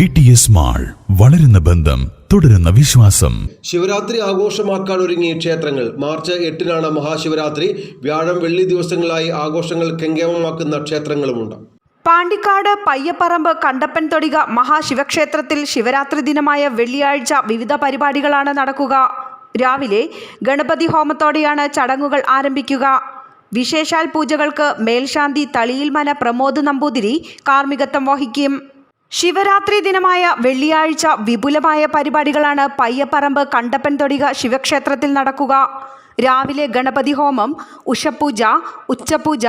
V T S mall വളരുന്ന ബന്ധം തുടരുന്ന വിശ്വാസം. ശിവരാത്രി ആഘോഷമാക്കാൻ ഒരുങ്ങിയ ക്ഷേത്രങ്ങൾ മാർച്ച് എട്ടിനാണ് മഹാശിവരാത്രി. വ്യാഴം വെള്ളി ദിവസങ്ങളായി ആഘോഷങ്ങൾ കെങ്കേമമാക്കുന്ന ക്ഷേത്രങ്ങളുമുണ്ട്. പാണ്ടിക്കാട് പയ്യപ്പറമ്പ് കണ്ടപ്പൻ തൊടിക മഹാശിവക്ഷേത്രത്തിൽ ശിവരാത്രി ദിനമായ വെള്ളിയാഴ്ച വിവിധ പരിപാടികളാണ് നടക്കുക. രാവിലെ ഗണപതി ഹോമത്തോടെയാണ് ചടങ്ങുകൾ ആരംഭിക്കുക. വിശേഷാൽ പൂജകൾക്ക് മേൽശാന്തി തളിയിൽമന പ്രമോദ് നമ്പൂതിരി കാർമ്മികത്വം വഹിക്കും. ശിവരാത്രി ദിനമായ വെള്ളിയാഴ്ച വിപുലമായ പരിപാടികളാണ് പയ്യപ്പറമ്പ് കണ്ടപ്പൻ തൊടിക ശിവക്ഷേത്രത്തിൽ നടക്കുക. രാവിലെ ഗണപതി ഹോമം ഉഷപൂജ ഉച്ചപൂജ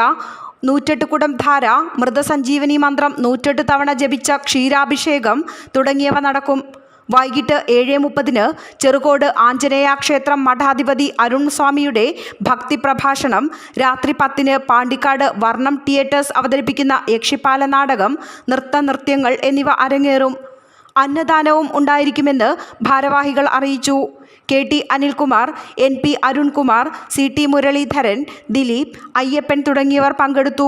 നൂറ്റെട്ട് കുടം ധാര മൃതസഞ്ജീവനി മന്ത്രം നൂറ്റെട്ട് തവണ ജപിച്ച ക്ഷീരാഭിഷേകം തുടങ്ങിയവ നടക്കും. വൈകിട്ട് ഏഴ് മുപ്പതിന് ചെറുകോട് ആഞ്ജനേയ ക്ഷേത്രം മഠാധിപതി അരുൺ സ്വാമിയുടെ ഭക്തി പ്രഭാഷണം രാത്രി പത്തിന് പാണ്ടിക്കാട് വർണം തിയേറ്റേഴ്സ് അവതരിപ്പിക്കുന്ന യക്ഷിപ്പാല നാടകം നൃത്തനൃത്യങ്ങൾ എന്നിവ അരങ്ങേറും. അന്നദാനവും ഉണ്ടായിരിക്കുമെന്ന് ഭാരവാഹികൾ അറിയിച്ചു. K T Anilkumar N P Arunkumar C T Muraleedharan Dileep Ayyappan തുടങ്ങിയവർ പങ്കെടുത്തു.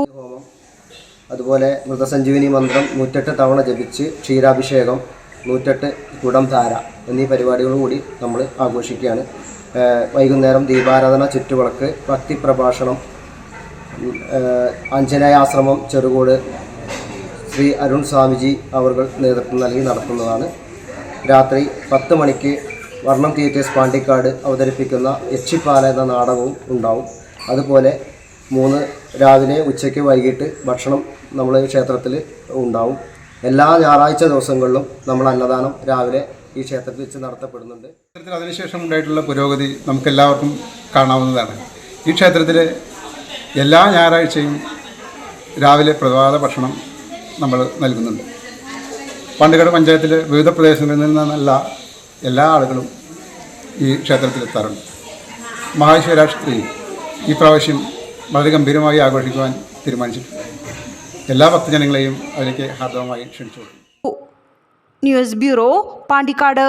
അതുപോലെ മൃതസഞ്ജീവിനി മന്ത്രം നൂറ്റെട്ട് തവണ ജപിച്ച് ക്ഷീരാഭിഷേകം നൂറ്റെട്ട് കുടം ധാര എന്നീ പരിപാടികളോടുകൂടി നമ്മൾ ആഘോഷിക്കുകയാണ്. വൈകുന്നേരം ദീപാരാധന ചുറ്റുവിളക്ക് ഭക്തി പ്രഭാഷണം അഞ്ജനയാശ്രമം ചെറുകോട് ശ്രീ അരുൺ സ്വാമിജി അവർ നേതൃത്വം നൽകി നടത്തുന്നതാണ്. രാത്രി പത്ത് മണിക്ക് വർണം തിയേറ്റേഴ്സ് പാണ്ടിക്കാട് അവതരിപ്പിക്കുന്ന യക്ഷിപ്പാല എന്ന നാടകവും ഉണ്ടാവും. അതുപോലെ മൂന്ന് രാവിലെ ഉച്ചയ്ക്ക് വൈകിട്ട് ഭക്ഷണം നമ്മൾ ക്ഷേത്രത്തിൽ ഉണ്ടാവും. എല്ലാ ഞായറാഴ്ച ദിവസങ്ങളിലും നമ്മൾ അന്നദാനം രാവിലെ ഈ ക്ഷേത്രത്തിൽ വെച്ച് നടത്തപ്പെടുന്നുണ്ട്. ക്ഷേത്രത്തിൽ അതിനുശേഷം ഉണ്ടായിട്ടുള്ള പുരോഗതി നമുക്കെല്ലാവർക്കും കാണാവുന്നതാണ്. ഈ ക്ഷേത്രത്തിൽ എല്ലാ ഞായറാഴ്ചയും രാവിലെ പ്രഭാത ഭക്ഷണം നമ്മൾ നൽകുന്നുണ്ട്. പണ്ടുകട പഞ്ചായത്തിലെ വിവിധ പ്രദേശങ്ങളിൽ നിന്നുള്ള എല്ലാ ആളുകളും ഈ ക്ഷേത്രത്തിൽ എത്താറുണ്ട് മഹാശിവരാത്രി ഈ പ്രാവശ്യം വളരെ ഗംഭീരമായി ആഘോഷിക്കുവാൻ തീരുമാനിച്ചിട്ടുണ്ട്. എല്ലാ ഭക്തജനങ്ങളെയും അതിലേക്ക് ഹാർദവമായി ക്ഷണിച്ചു ന്യൂസ് ബ്യൂറോ പാണ്ടിക്കാട്.